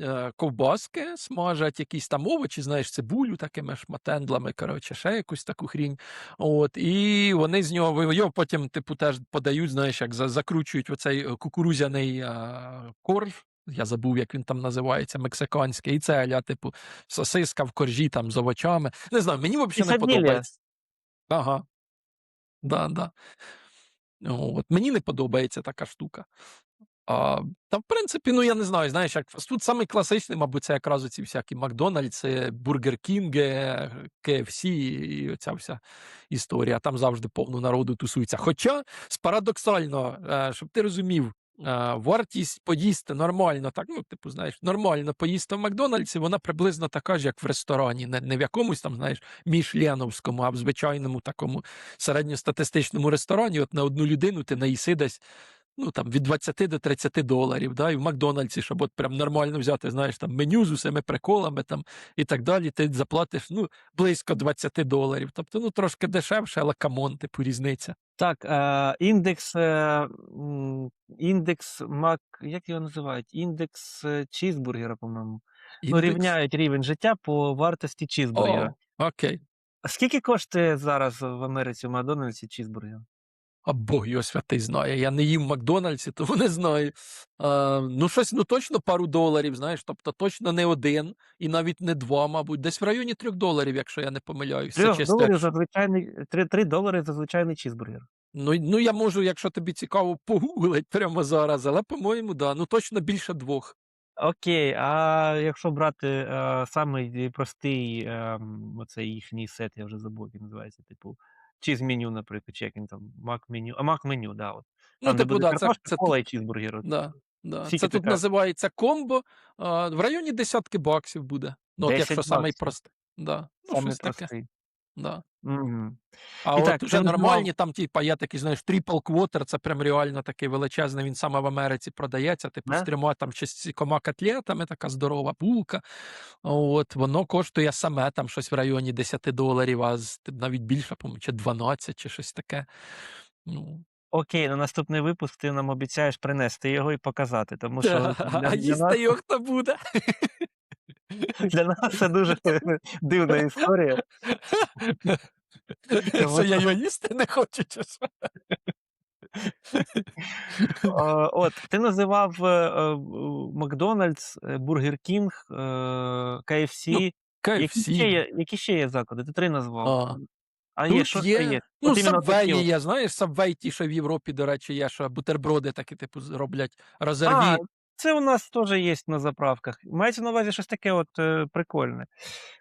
е, ковбаски, смажать якісь там овочі, знаєш, цибулю такими шматендлами, коротше, ще якусь таку хрінь. От, і вони з нього його потім, типу, теж подають, знаєш, як закручують оцей е, кукурузяний е, корж. Я забув, як він там називається, мексиканський, і це аля, типу, сосиска в коржі там з овочами. Не знаю, мені взагалі не подобається. Ага. Да, да. От. Мені не подобається така штука. А, та, в принципі, ну я не знаю, знаєш, як фастфуд самий класичний, мабуть, це якраз ці всякі Макдональдси, Бургер Кінги, КФС і оця вся історія. Там завжди повно народу тусується. Хоча, парадоксально, е, щоб ти розумів, е, вартість поїсти нормально, так, ну, типу, знаєш, нормально поїсти в Макдональдсі, вона приблизно така ж, як в ресторані. Не, не в якомусь там, знаєш, мішленовському, а в звичайному такому середньостатистичному ресторані. От на одну людину ти наїси десь ну там від 20 до 30 доларів, да, і в Макдональдсі, щоб от прям нормально взяти, знаєш, там меню з усіми приколами там і так далі, ти заплатиш ну, близько 20 доларів. Тобто, ну трошки дешевше, але камон, типу, різниця. Так, е, індекс, е, індекс Мак, як його називають? Індекс е, чізбургера, по-моєму. Ну, рівняють рівень життя по вартості чізбургера. О, окей. А Скільки коштує зараз в Америці в Макдональдсі чізбургер? А Бог його святий знає. Я не їм в Макдональдсі, тому не знаю. А, ну, щось, ну точно пару доларів, знаєш, тобто точно не один і навіть не два, мабуть. Десь в районі трьох доларів, якщо я не помиляюсь. Це Трьох доларів за звичайний, три, три долари за звичайний чізбургер. Ну, ну, я можу, якщо тобі цікаво, погуглить прямо зараз, але, по-моєму, да. Ну точно більше двох. Окей, а якщо брати е, самий простий е, оцей їхній сет, я вже забув, як він називається, типу, чіз меню, наприклад, чи як він там, мак меню, а мак меню, да, от. Ну, Там, типу, да, це, це кола і чізбургер. да, да. Це тут така? називається комбо. А, в районі десятки баксів буде. Ну, от 10 якщо самий простий. Да. Ну, щось таке. Да. Мгм. А І от так, назвав- нормальні, там, типа, є такий, знаєш, трипл квотер, це прям реально такий величезний, він саме в Америці продається, типу, Да? з трьома там ще з кількома котлетами, така здорова булка. От, воно коштує саме там щось в районі 10 доларів, а з, навіть більше, по-моєму, чи 12, чи щось таке. Ну, Окей, на наступний випуск ти нам обіцяєш принести його і показати, тому що для, а їсти його хто буде? Для нас це дуже дивна історія. Що я його їсти не хочу, чи що? От, ти називав е, е, Макдональдс, е, Бургер Кінг, KFC. Ну, Які ще, є, які ще є заклади? Ти три назвав. А. А є, що є, є? ну, от. є, знаєш, Subway ті, що в Європі, до речі, є, що бутерброди такі, типу, роблять розерві. Це у нас теж є на заправках. Мається на увазі щось таке от е, прикольне.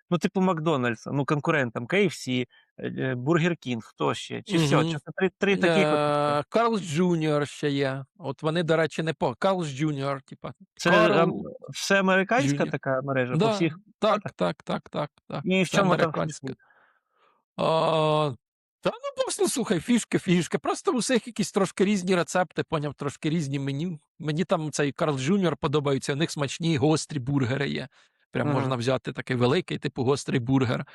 Ну, типу Макдональдс, ну, конкурентам, KFC, е, Бургер Кінг, хто ще? Чи все? Чи це три, три таких от. Е, Карлс Джуніор ще є. От вони, до речі, не по. Карлс Джуніор, типа. Це Карл все американська Junior. така мережа по Да, всіх. так, так, так, так, так. І в Це чому там американська. А, та ну просто слухай, фішки, фішки. Просто у всіх якісь трошки різні рецепти, поняв, трошки різні меню. Мені там цей Карл Джуніор подобається, у них смачні гострі бургери є. Прям ага. можна взяти такий великий, типу гострий бургер.